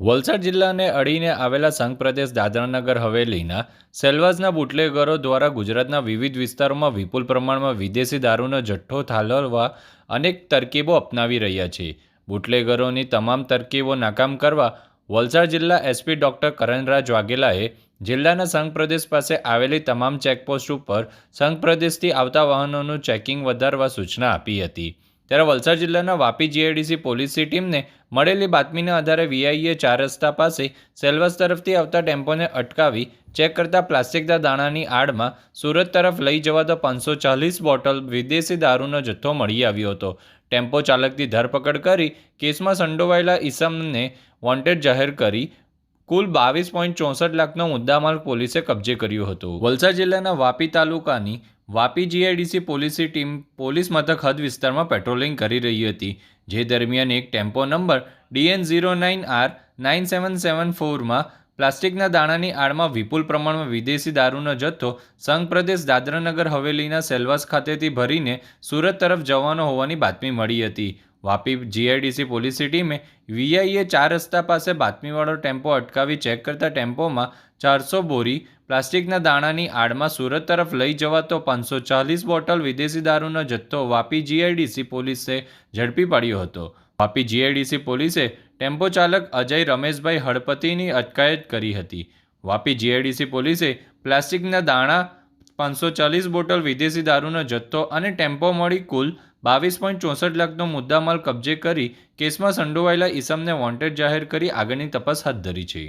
વલસાડ જિલ્લાને અડીને આવેલા સંઘ પ્રદેશ દાદરાનગર હવેલીના સેલવાસના બુટલેગરો દ્વારા ગુજરાતના વિવિધ વિસ્તારોમાં વિપુલ પ્રમાણમાં વિદેશી દારૂનો જથ્થો ઠાલવવા અનેક તરકીબો અપનાવી રહ્યા છે. બુટલેગરોની તમામ તરકીબો નાકામ કરવા વલસાડ જિલ્લા એસપી ડોક્ટર કરણરાજ વાઘેલાએ જિલ્લાના સંઘ પ્રદેશ પાસે આવેલી તમામ ચેકપોસ્ટ ઉપર સંઘ પ્રદેશથી આવતા વાહનોનું ચેકિંગ વધારવા સૂચના આપી હતી. ત્યારે વલસાડ જિલ્લાના વાપી જીઆઈડીસી પોલીસની ટીમને મળેલી બાતમીના આધારે વીઆઈએ ચાર રસ્તા પાસે સેલવાસ તરફથી આવતા ટેમ્પોને અટકાવી ચેક કરતા પ્લાસ્ટિકના દાણાની આડમાં સુરત તરફ લઈ જવાતા પાંચસો ચાલીસ બોટલ વિદેશી દારૂનો જથ્થો મળી આવ્યો હતો. ટેમ્પો ચાલકની ધરપકડ કરી કેસમાં સંડોવાયેલા ઈસમને વોન્ટેડ જાહેર કરી કુલ બાવીસ પોઈન્ટ ચોસઠ લાખનો મુદ્દામાલ પોલીસે કબજે કર્યો હતો. વલસાડ જિલ્લાના વાપી તાલુકાની વાપી જીઆઈડીસી પોલીસની ટીમ પોલીસ મથક હદ વિસ્તારમાં પેટ્રોલિંગ કરી રહી હતી, જે દરમિયાન એક tempo number DN zero nine R nine seven seven ફોરમાં પ્લાસ્ટિકના દાણાની આડમાં વિપુલ પ્રમાણમાં વિદેશી દારૂનો જથ્થો સંઘ પ્રદેશ દાદરાનગર હવેલીના સેલવાસ ખાતેથી ભરીને સુરત તરફ જવાનો હોવાની બાતમી મળી હતી. વાપી જીઆઈડીસી પોલીસની ટીમે વીઆઈએ ચાર રસ્તા પાસે બાતમીવાળો ટેમ્પો અટકાવી ચેક કરતા ટેમ્પોમાં ચારસો બોરી પ્લાસ્ટિકના દાણાની આડમાં સુરત તરફ લઈ જવાતો પાંચસો ચાલીસ બોટલ વિદેશી દારૂનો જથ્થો વાપી જીઆઈડીસી પોલીસે ઝડપી પાડ્યો હતો. વાપી જીઆઈડીસી પોલીસે ટેમ્પો ચાલક અજય રમેશભાઈ હળપતિની અટકાયત કરી હતી. વાપી જીઆઈડીસી પોલીસે પ્લાસ્ટિકના દાણા, પાંચસો ચાલીસ બોટલ વિદેશી દારૂનો જથ્થો અને ટેમ્પો મળી કુલ બાવીસ પોઈન્ટ ચોસઠ લાખનો મુદ્દામાલ કબજે કરી કેસમાં સંડોવાયેલા ઈસમને વોન્ટેડ જાહેર કરી આગળની તપાસ હાથ ધરી છે.